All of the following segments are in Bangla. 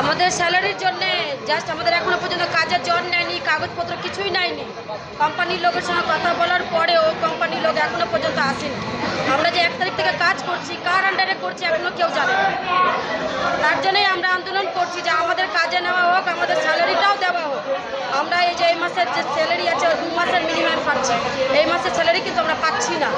আমাদের স্যালারির জন্য জাস্ট আমাদের এখনও পর্যন্ত কাজের জন নেয়নি, কাগজপত্র কিছুই নেয়নি। কোম্পানির লোকের সঙ্গে কথা বলার পরেও কোম্পানির লোক এখনও পর্যন্ত আসেনি। আমরা যে এক তারিখ থেকে কাজ করছি, কার আন্ডারে করছি এখনও কেউ জানে তার জন্যই আমরা আন্দোলন করছি যে আমাদের কাজে নেওয়া হোক, আমাদের স্যালারিটাও দেওয়া হোক। আমরা এই যে এই মাসের যে স্যালারি আছে দু মাসের মিনিমাম পাচ্ছি। এই মাসের স্যালারি কিন্তু আমরা পাচ্ছি না।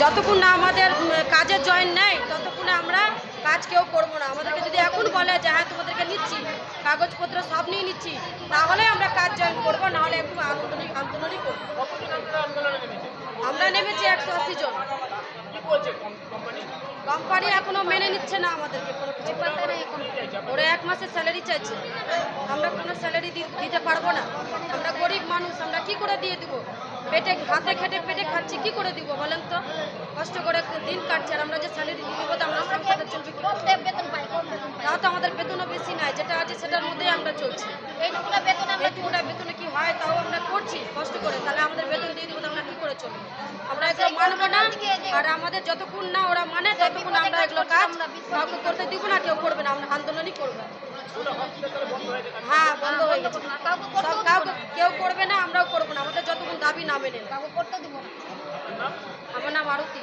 যতক্ষণ না আমাদের কাজে জয়েন নেয়, ততক্ষণে আমরা কাজ কেউ করব না। আমাদেরকে যদি এখন বলে যে হ্যাঁ তোমাদেরকে নিচ্ছি কাগজপত্র সব নিয়ে নিচ্ছি তাহলে আমরা কাজ জয়েন করব নাহলে একটু আন্দোলনই আন্দোলনই করব। আমরা নেমেছি একশো আশি জন। কোম্পানি এখনও মেনে নিচ্ছে না আমাদেরকে কোনো কিছু ওরা এক মাসের স্যালারি চাইছে। আমরা কোনো স্যালারি দিতে পারব না। আমরা গরিব মানুষ আমরা কি করে দিয়ে দিব? পেটে হাতে খেটে পেটে খাচ্ছি কি করে দিব বলেন তো? কষ্ট করে দিন কাটছে আর আমরা যে স্যালারি দিয়ে দেবো তো আমরা সংসারে তাও তো আমাদের বেতনও বেশি নাই যেটা আছে সেটার মধ্যেই আমরা চলছি। এইটুকুটা বেতনে হয় তাও আমরা করছি কষ্ট করে তাহলে আমাদের বেতন দিয়ে দিব তো আমরা কি করে চলবো আমরা এগুলো মানবো না আর আমাদের যতক্ষণ না ওরা মানে ততক্ষণ আমরা এগুলো কাজ কাউকে করতে দিব না কেউ করবে না আমরা আন্দোলনই করব। হ্যাঁ বন্ধ হয়ে গেছে। কাউকে কেউ করবে না আমরাও করব না আমাদের যতক্ষণ দাবি না মেনে করতে দিব আমার নাম আরতি।